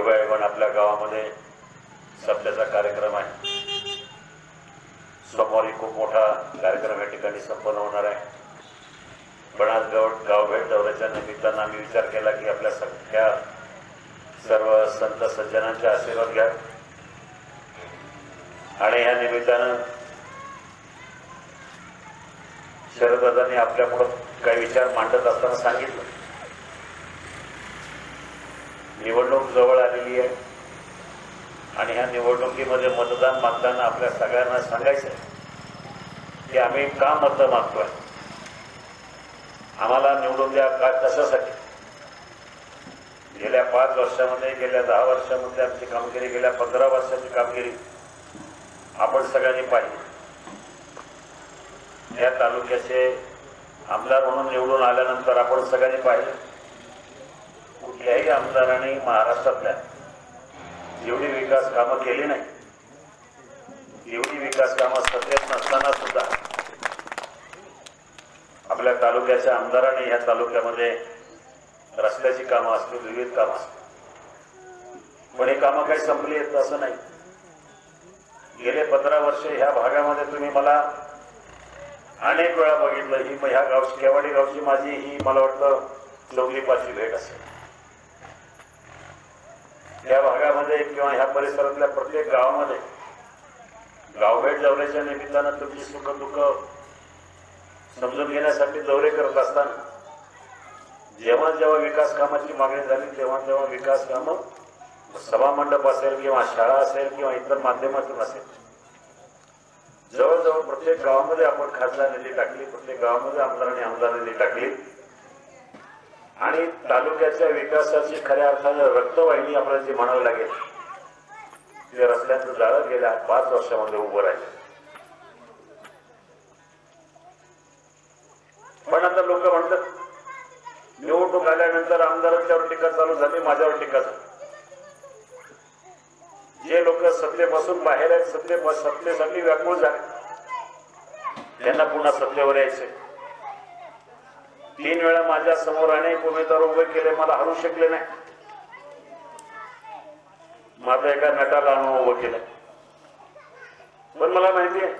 योगायोगाने आपल्या गावामध्ये सप्त्याचा कार्यक्रम आहे. सोमवारी खूप मोठा कार्यक्रम या ठिकाणी संपन्न होणार आहे. पण आज गाव गावभेट दौऱ्याच्या निमित्तानं आम्ही विचार केला की आपल्या सगळ्या सर्व संत सज्जनांचे आशीर्वाद घ्या. आणि या निमित्तानं शरददादांनी आपल्या पुढं काही विचार मांडत असताना सांगितलं. निवडणूक जवळ आलेली आहे. आणि ह्या निवडणुकीमध्ये मतदान मागताना आपल्या सगळ्यांना सांगायचं आहे की आम्ही का मत मागतोय? आम्हाला निवडून द्या का कशासाठी? गेल्या पाच वर्षामध्ये गेल्या दहा वर्षामध्ये आमची कामगिरी गेल्या पंधरा वर्षाची कामगिरी आपण सगळ्यांनी पाहिली. या तालुक्याचे आमदार म्हणून निवडून आल्यानंतर आपण सगळ्यांनी पाहिलं. कुठल्याही आमदाराने महाराष्ट्रातल्या एवढी विकास कामं केली नाही. एवढी विकास कामं सत्तेत नसताना सुद्धा आपल्या तालुक्याच्या आमदाराने ह्या तालुक्यामध्ये रस्त्याची कामं असतील विविध कामं असतील पण ही कामं काही संपली आहेत असं नाही. गेले पंधरा वर्ष ह्या भागामध्ये तुम्ही मला अनेक वेळा बघितलं. ही ह्या गाव केवाडी गावची माझी ही मला वाटतं चौथी पाचवी भेट असेल. या भागामध्ये किंवा ह्या परिसरातल्या प्रत्येक गावामध्ये गावभेट दौऱ्याच्या निमित्तानं तुमची सुख दुःख समजून घेण्यासाठी दौरे करत असताना जेव्हा जेव्हा विकास कामाची मागणी झाली तेव्हा तेव्हा विकास कामं सभामंडप असेल किंवा शाळा असेल किंवा इतर माध्यमातून असेल. जवळजवळ प्रत्येक गावामध्ये आपण खासदार निधी टाकली प्रत्येक गावामध्ये आमदारांनी आमदार निधी टाकली. आणि तालुक्याच्या विकासाची खऱ्या अर्थाने रक्तवाहिनी आपल्याला जी म्हणावी लागेल ते रस्त्यांचं जाळं गेल्या पाच वर्षामध्ये उभं राहिलं. पण आता लोक म्हणतात निवडणूक आल्यानंतर आमदारांच्यावर टीका चालू झाली माझ्यावर टीका झाली. जे लोक सत्तेपासून बाहेर आहेत सत्ते सत्तेसाठी व्याकुळ झाले त्यांना पुन्हा सत्तेवर यायचे तीन वेळा माझ्यासमोर अनेक उमेदवार उभे केले मला हरू शकले नाही. माझं एका नटाला आणून उभं केलं. पण मला माहिती आहे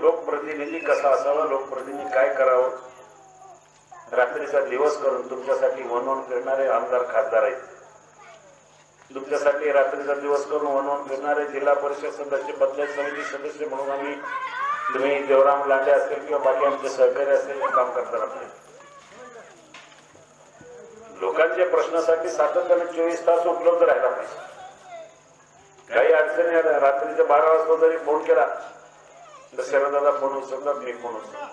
लोकप्रतिनिधी कसा असावा लोकप्रतिनिधी काय करावं? रात्रीचा दिवस करून तुमच्यासाठी वनवण करणारे आमदार खासदार आहेत. तुमच्यासाठी रात्रीचा दिवस करून वनवण करणारे जिल्हा परिषद सदस्य पंचायत समिती सदस्य म्हणून आम्ही तुम्ही देवराम लांडे असेल किंवा बाकी आमचे सहकारी असेल हे काम करताना पाहिजे लोकांच्या प्रश्नासाठी सातत्याने चोवीस तास उपलब्ध राहिला पाहिजे. काही अडचणी आल्या रात्रीच्या बारा वाजता जरी फोन केला तर शरदादा फोन उचलला मी फोन उचलतो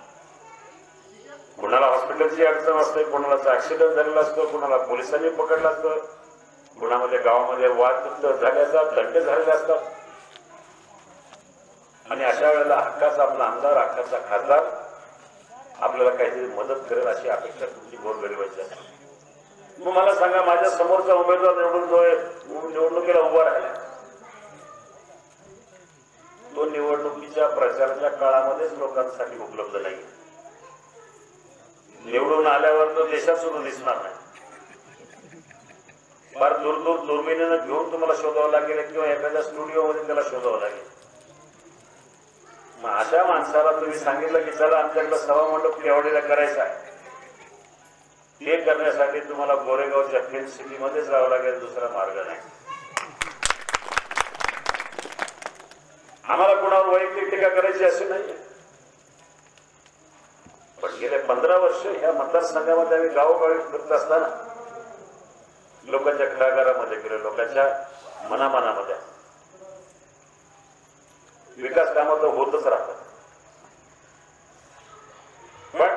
कुणाला हॉस्पिटलची अडचण असते कुणाला ऍक्सिडेंट झालेला असतो कुणाला पोलिसांनी पकडलं असतं कुणामध्ये गावामध्ये वाद झाल्याचा दंड झालेले असतात. आणि अशा वेळेला हक्काचा आपला आमदार हक्काचा खासदार आपल्याला काहीतरी मदत करेल अशी अपेक्षा तुमची गोरगरिबाची असते मग मला सांगा माझ्या समोरचा उमेदवार निवडून जो निवडणुकीला उभा राहिला. तो निवडणुकीच्या प्रचाराच्या काळामध्येच लोकांसाठी उपलब्ध नाही. निवडून आल्यावर तो देशात सुद्धा दिसणार नाही. फार दूर दूर दुर्बिणीनं घेऊन तुम्हाला शोधावं लागेल किंवा एखाद्या स्टुडिओमध्ये त्याला शोधावं लागेल. मग अशा माणसाला तुम्ही सांगितलं की चला आमच्याकडे सभामंडप केवढीला करायचा आहे? ते करण्यासाठी तुम्हाला गोरेगावच्या फिल्म सिटीमध्येच राहावं लागेल दुसरा मार्ग नाही. आम्हाला कुणावर वैयक्तिक टीका करायची असे नाही पण गेले पंधरा वर्ष ह्या मतदारसंघामध्ये आम्ही गावोगावी फिरत असताना लोकांच्या घराघरामध्ये गेलो लोकांच्या मनामनामध्ये. विकास कामं तर होतच राहतात पण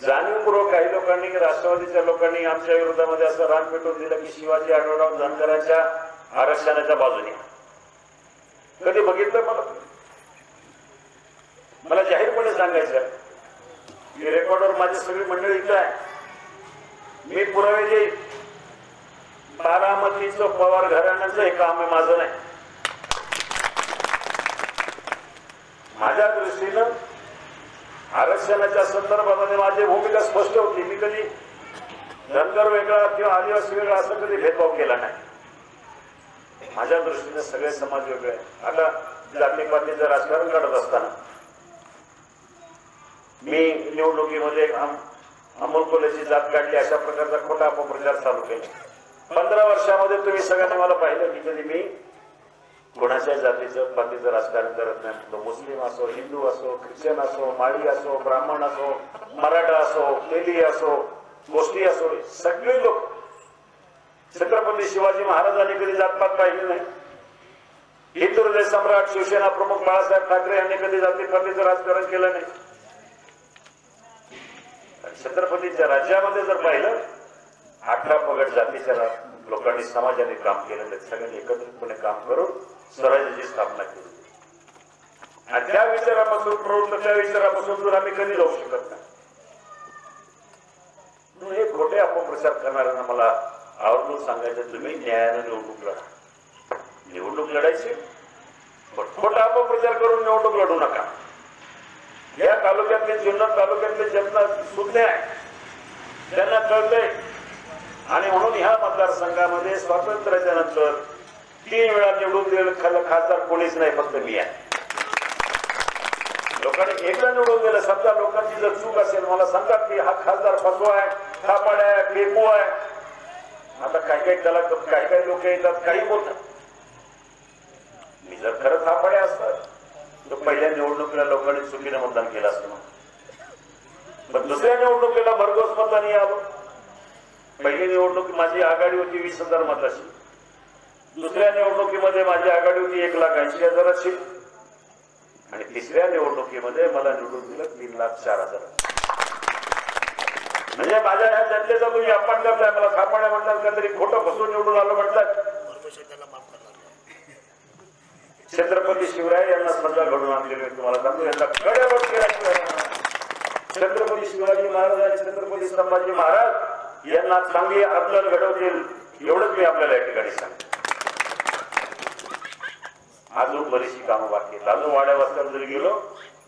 जाणीवपूर्वक काही लोकांनी राष्ट्रवादीच्या लोकांनी आमच्या विरोधामध्ये असं रान पेटून दिलं की शिवाजी आढळराव जानकरांच्या आरक्षणाच्या बाजूने. कधी बघितलं मला? मला जाहीरपणे सांगायचं की रेकॉर्डवर माझी सगळी मंडळी इथं आहे. मी पुरावे देईन बारामतीचं पवार घराण्याचं हे काम आहे माझं नाही. माझ्या दृष्टीनं आरक्षणाच्या संदर्भामध्ये माझी भूमिका स्पष्ट होती. मी कधी धनगर वेगळा किंवा आदिवासी वेगळा असं कधी भेदभाव केला नाही. माझ्या दृष्टीने सगळे समाज वेगळे आता जागतिक पातळीचं राजकारण घडत असताना मी निवडणुकीमध्ये अम- अमोल कोलेची जात काढली अशा प्रकारचा खोटा अपप्रचार चालू केला. पंधरा वर्षामध्ये तुम्ही सगळ्यांनी मला पाहिलं की कधी मी कोणाच्या जातीचं पातीचं राजकारण करत नाही. तो मुस्लिम असो हिंदू असो ख्रिश्चन असो माळी असो ब्राह्मण असो मराठा असो तेली असो गोष्टी असो सगळे लोक. छत्रपती शिवाजी महाराजांनी कधी जातपात पाहिली नाही. हिंदू हृदय सम्राट शिवसेना प्रमुख बाळासाहेब ठाकरे यांनी कधी जाती पातीचं राजकारण केलं नाही. आणि छत्रपतीच्या राज्यामध्ये जर पाहिलं अठरा पगड जातीच्या लोकांनी समाजाने काम केलं तर सगळ्यांनी एकत्रितपणे काम करून स्वराज्याची स्थापना केली. आणि त्या विचारापासून प्रवृत्त त्या विचारापासून दूर आम्ही कधी जाऊ शकत नाही. हे खोटे अपप्रचार करणाऱ्यांना मला आवर्जून सांगायचं तुम्ही न्यायानं निवडणूक लढा. निवडणूक लढायची पण खोटा अपप्रचार करून निवडणूक लढू नका. या तालुक्यातले जुन्नर तालुक्यातले जनता सुज्ञ आहे त्यांना कळतंय. आणि म्हणून ह्या मतदारसंघामध्ये स्वातंत्र्याच्या नंतर तीन वेळा निवडून दिलेलं खासदार कोणीच नाही फक्त मी आहे. लोकांनी एकदा निवडून दिलं समजा लोकांची जर चूक असेल मला सांगतात की हा खासदार फसवा आहे थापाड आहे फेकू आहे. आता काही काही त्याला काही काही लोक येतात काही बोलतात. मी जर खरं थापाडे असत तर पहिल्या निवडणुकीला लोकांनी चुकीनं मतदान केलं असतं पण दुसऱ्या निवडणुकीला भरघोस मतदान आलो पहिली निवडणूक माझी आघाडी होती वीस हजार मताची. दुसऱ्या निवडणुकीमध्ये माझी आघाडी होती एक लाख ऐंशी हजाराची. आणि तिसऱ्या निवडणुकीमध्ये मला निवडून दिलं तीन लाख चार हजार. म्हणजे माझ्या ह्या जनतेचा तुम्ही अपमान करताय मला थापाड्या म्हणतात काहीतरी खोटं फसून निवडून आलं म्हटलं. छत्रपती शिवराय यांना स्पर्धा घडून आणलेली तुम्हाला सांगतो यांना कड्यावर केल्याशिवाय छत्रपती शिवाजी महाराज आणि छत्रपती संभाजी महाराज यांना चांगली आपल्याला घडवतील एवढंच मी आपल्याला या ठिकाणी सांगतो. अजून बरीचशी कामं बाकी आहेत. अजून वाड्या वाजता जर गेलो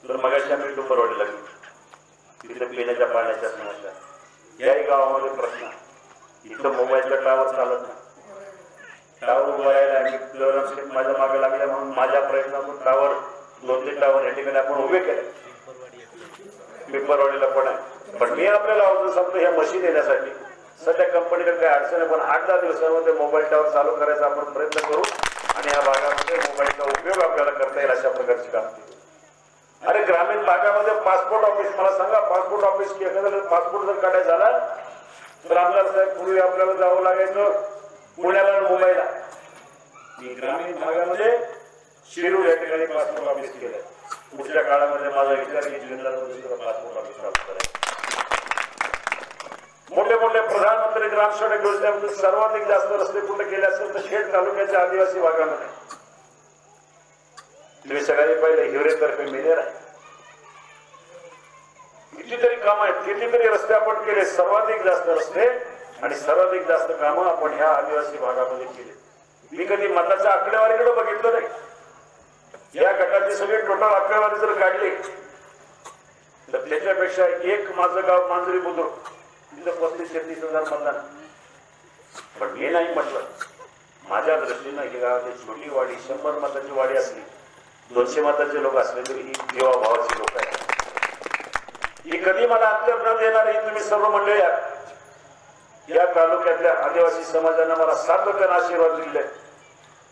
तर मगाशी आम्ही डुंबरवाडीला गेलो तिथं पिण्याच्या पाण्याच्या समस्या. याही गावामध्ये प्रश्न. इथं मोबाईलचा टावर चालत नाही. टावर उभारायला आणि माझ्या मागे लागल्या म्हणून माझ्या प्रयत्नातून टावर दोन तीन टावर या ठिकाणी आपण उभे केले. पेपरवाडीला पण आहे. पण मी आपल्याला अजून सांगतो ह्या मशीन येण्यासाठी सध्या कंपनीकडे काही अडचण आहे पण आठ दहा दिवसांमध्ये मोबाईल टावर चालू करायचा आपण प्रयत्न करू आणि या भागामध्ये मोबाईलचा उपयोग आपल्याला करता येईल अशा प्रकारची काम अरे ग्रामीण भागामध्ये पासपोर्ट ऑफिस मला सांगा पासपोर्ट ऑफिस एखाद्याला पासपोर्ट जर काढायचा झाला तर आमदार साहेब पूर्वी आपल्याला जावं लागायचं पुण्याला आणि मुंबईला. ग्रामीण भागामध्ये शिरूर या ठिकाणी पासपोर्ट ऑफिस केलं पुढच्या काळामध्ये माझा विचार की जिल्ह्याला दुसरं पासपोर्ट ऑफिस चालू करायचं. मोठे मोठे प्रधानमंत्री ग्राम सडक योजनेमध्ये सर्वाधिक जास्त रस्ते कुठे केले असेल तर खेड तालुक्याच्या आदिवासी भागामध्ये. तुम्ही सगळ्यांनी पाहिलं हिवरेतर्फे मिनेर आहे. कितीतरी काम आहेत कितीतरी रस्ते आपण केले सर्वाधिक जास्त रस्ते आणि सर्वाधिक जास्त कामं आपण ह्या आदिवासी भागामध्ये केली. मी कधी मताच्या आकडेवारीकडे बघितलं नाही. या गटाची सगळी टोटल आकडेवारी जर काढली तर त्याच्यापेक्षा एक माझं गाव मांजरी बुद्रुक. तिथं पस्तीस तेहतीस हजार मतदान पण मी नाही म्हटलं. माझ्या दृष्टीनं हे गावाची छोटी वाडी शंभर मताची वाडी असली दोनशे मताचे लोक असले तरी ही देवाभावाची लोक आहे ही कधी मला अंतर न देणार ही तुम्ही सर्व मंडळी आहात? या तालुक्यातल्या आदिवासी समाजाने मला सातत्यानं आशीर्वाद दिले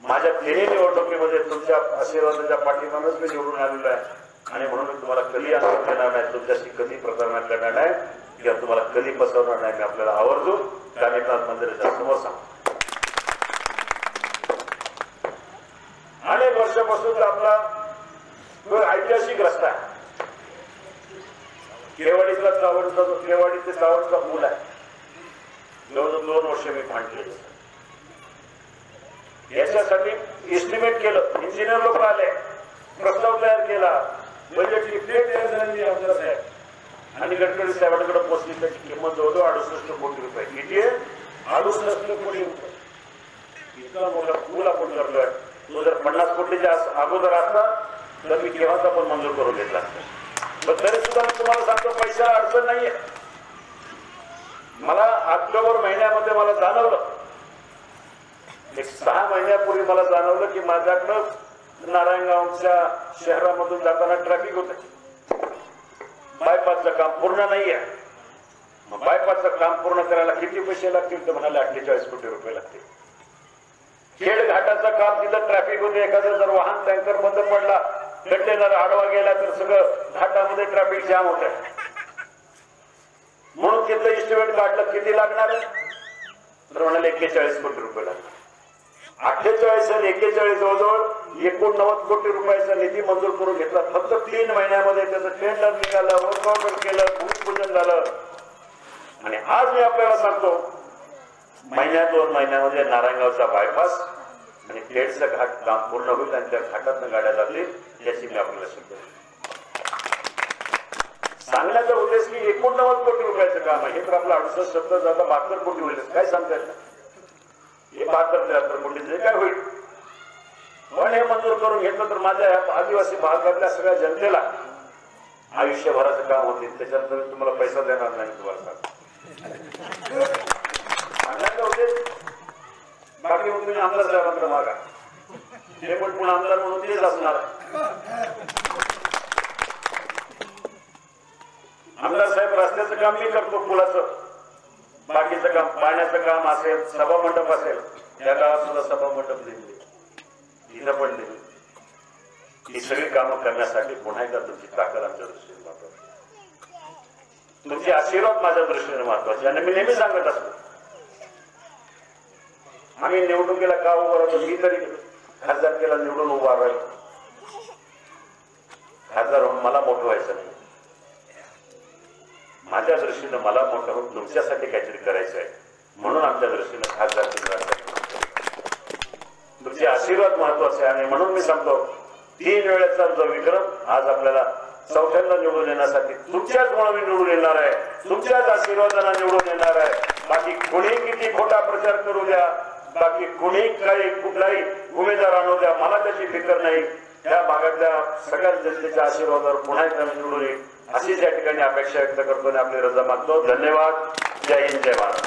माझ्या तिन्ही निवडणुकीमध्ये तुमच्या आशीर्वादाच्या पाठीमागच मी निवडून आलेलो आहे. आणि म्हणून मी तुम्हाला कधी अंतर देणार नाही तुमच्याशी कधी प्रतारणा करणार नाही. की तुम्हाला कधी बसवणार नाही मी आपल्याला आवर्जून कानिकनाथ मंदिराच्या समोर सांगतो. अनेक वर्षापासून आपला ऐतिहासिक रस्ता आहे. केवाडीतला चावडचा जो केवाडी ते चावडचा पूल आहे. जवळजवळ दोन वर्ष मी भांडले याच्यासाठी एस्टिमेट केलं इंजिनियर लोक आले प्रस्ताव तयार केला. बजेटची प्लेट तयार झाली आमच्या साहेब. आणि गडकरी साहेबांकडे पोहोचली त्याची किंमत जवळजवळ अडुसष्ट कोटी रुपये. किती आहे? अडुसष्ट कोटी रुपये. इतका मोठा पूल आपण करतोय तो जर पन्नास कोटीच्या अगोदर असता तर मी केव्हाच आपण मंजूर करून घेतला असता. पण तरी सुद्धा मी तुम्हाला सांगतो पैसा अडचण नाहीये. मला ऑक्टोबर महिन्यामध्ये मला जाणवलं. एक सहा महिन्यापूर्वी मला जाणवलं की माझ्याकडं नारायणगावच्या शहरामधून जाताना ट्रॅफिक होतं. बायपासचं काम पूर्ण नाही आहे मग बायपासचं काम पूर्ण करायला किती पैसे लागतील तर म्हणाले अठ्ठेचाळीस कोटी रुपये लागतील. खेड घाटाचं काम तिथं ट्रॅफिक होते एखादं जर वाहन टँकर बंद पडला कंटेनर आडवा गेला तर सगळं घाटामध्ये ट्रॅफिक जाम होत आहे म्हणून तिथं इस्टिमेट काढलं किती लागणार तर म्हणाले एक्केचाळीस कोटी रुपये लागणार. अठ्ठेचाळीस आणि एक्केचाळीस जवळजवळ एकोणनव्वद कोटी रुपयाचा निधी मंजूर करून घेतला. फक्त तीन महिन्यामध्ये त्याचं टेंडर निघालं वर्क केलं भूमिपूजन झालं. आणि आज मी आपल्याला सांगतो महिन्या दोन महिन्यामध्ये नारायणगावचा बायपास आणि खेडचं घाट काम पूर्ण होईल आणि त्या घाटातनं गाड्या लागली याची मी आपल्याला शिकतो सांगण्याचा उद्देश की एकोणनव्वद कोटी रुपयाचं काम आहे. हे तर आपलं अडुसष्ट सत्तर जाता बहात्तर कोटी होईल. काय सांगता येईल हे बहात्तर त्र्याहत्तर कोटीचे काय होईल? हे मंजूर करून घेतलं तर माझ्या आदिवासी भागातल्या सगळ्या जनतेला आयुष्यभराचं काम होतील. त्याच्यानंतर तुम्हाला पैसा देणार नाही तुम्हाला. बाकी तुम्ही आमदार साहेबांकडे मागा. ते पण पुन्हा आमदार म्हणून तेच असणार. आमदार साहेब रस्त्याचं काम मी करतो पुलाचं. बाकीचं काम पाण्याचं काम असेल सभा मंडप असेल या गावात सुद्धा सभा मंडप दिले. तिनं पण दिले ही सगळी कामं करण्यासाठी पुन्हा एकदा तुमची ताकद आमच्या दृष्टीने महत्वाची तुमचे आशीर्वाद माझ्या दृष्टीने महत्त्वाचे आणि मी नेहमी सांगत असतो. आम्ही निवडणुकीला का उभं राहतो? मी तरी खासदारकीला निवडून उभा राहील. खासदार होऊन मला मोठं व्हायचं नाही. माझ्या दृष्टीनं मला मोठं होऊन तुमच्यासाठी काहीतरी करायचं आहे म्हणून आमच्या दृष्टीनं खासदार तुमचे आशीर्वाद महत्त्वाचे आहे. आणि म्हणून मी सांगतो तीन वेळेचा जो विक्रम आज आपल्याला चौथ्यांदा निवडून येण्यासाठी तुमच्याच मुळे मी निवडून येणार आहे. तुमच्याच आशीर्वादाला निवडून येणार आहे. बाकी कोणी किती खोटा प्रचार करू द्या बाकी कोणी काही कुठलाही उमेदवार आणू द्या मला त्याची फिकर नाही. या भागातल्या सगळ्या जनतेच्या आशीर्वादावर पुन्हा एकदा मी निवडून येईल अशीच या ठिकाणी अपेक्षा व्यक्त करतो आणि आपली रजा मागतो धन्यवाद. जय हिंद जय भारत.